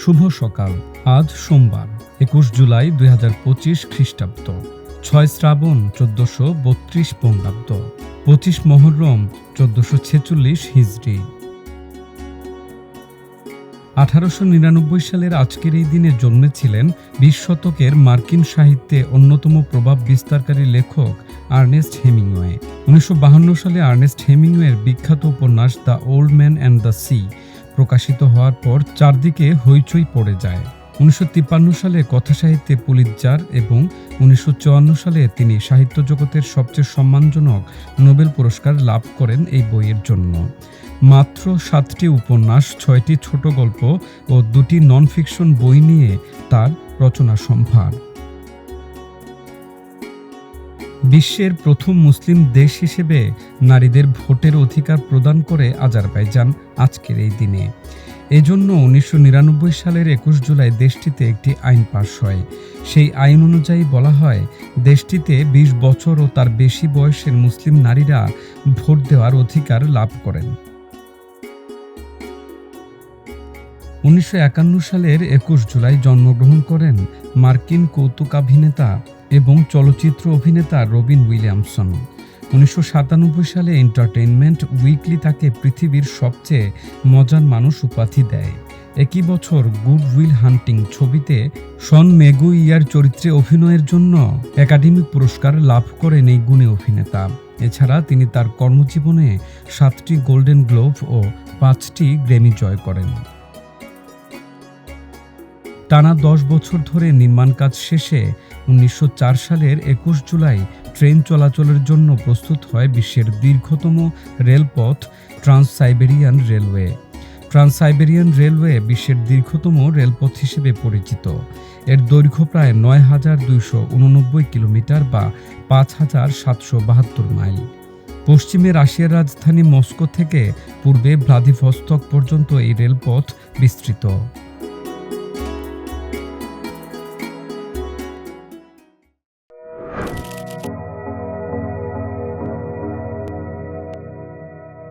শুভ সকাল। আজ সোমবার, একুশ জুলাই দুই হাজার পঁচিশ খ্রিস্টাব্দ। ছয় শ্রাবণ চোদ্দশো বত্রিশ বঙ্গাব্দ পঁচিশ মহরম চোদ্দশো ছেচল্লিশ হিজড়ি। আঠারোশো নিরানব্বই সালের আজকের এই দিনে জন্মেছিলেন বিশ শতকের মার্কিন সাহিত্যে অন্যতম প্রভাব বিস্তারকারী লেখক আর্নেস্ট হেমিংওয়ে। উনিশশো সালে আর্নেস্ট হেমিংওয়ের বিখ্যাত উপন্যাস the old man and the sea প্রকাশিত হওয়ার পর চারদিকে হইচই পড়ে যায়। উনিশশো তিপ্পান্ন সালে কথাসাহিত্যে পুলিৎজার এবং উনিশশো চুয়ান্ন সালে তিনি সাহিত্য জগতের সবচেয়ে সম্মানজনক নোবেল পুরস্কার লাভ করেন এই বইয়ের জন্য। মাত্র সাতটি উপন্যাস, ছয়টি ছোট গল্প ও দুটি নন ফিকশন বই নিয়ে তার রচনা সম্ভার। বিশ্বের প্রথম মুসলিম দেশ হিসেবে নারীদের ভোটের অধিকার প্রদান করে আজারবাইজান আজকের এই দিনে। এজন্য উনিশশো নিরানব্বই সালের একুশ জুলাই দেশটিতে একটি আইন পাশ হয়। সেই আইন অনুযায়ী বলা হয়, দেশটিতে ২০ বছর ও তার বেশি বয়সের মুসলিম নারীরা ভোট দেওয়ার অধিকার লাভ করেন। উনিশশো একান্ন সালের একুশ জুলাই জন্মগ্রহণ করেন মার্কিন কৌতুকাভিনেতা এবং চলচ্চিত্র অভিনেতা রবিন উইলিয়ামসন। উনিশশো সাতানব্বই সালে এন্টারটেইনমেন্ট উইকলি তাকে পৃথিবীর সবচেয়ে মজার মানুষ উপাধি দেয়। একই বছর গুড উইল হান্টিং ছবিতে শন মেগুইয়ার চরিত্রে অভিনয়ের জন্য একাডেমি পুরস্কার লাভ করেন এই গুণী অভিনেতা। এছাড়া তিনি তার কর্মজীবনে সাতটি গোল্ডেন গ্লোভ ও পাঁচটি গ্রেমি জয় করেন। টানা দশ বছর ধরে নির্মাণ কাজ শেষে উনিশশো চার সালের একুশ জুলাই ট্রেন চলাচলের জন্য প্রস্তুত হয় বিশ্বের দীর্ঘতম রেলপথ trans Siberian railway. Trans Siberian railway বিশ্বের দীর্ঘতম রেলপথ হিসেবে পরিচিত। এর দৈর্ঘ্য প্রায় নয় হাজার দুইশো উননব্বই কিলোমিটার বা পাঁচ হাজার সাতশো বাহাত্তর মাইল। পশ্চিমে রাশিয়ার রাজধানী মস্কো থেকে পূর্বে ভ্লাদিভস্তক পর্যন্ত এই রেলপথ বিস্তৃত।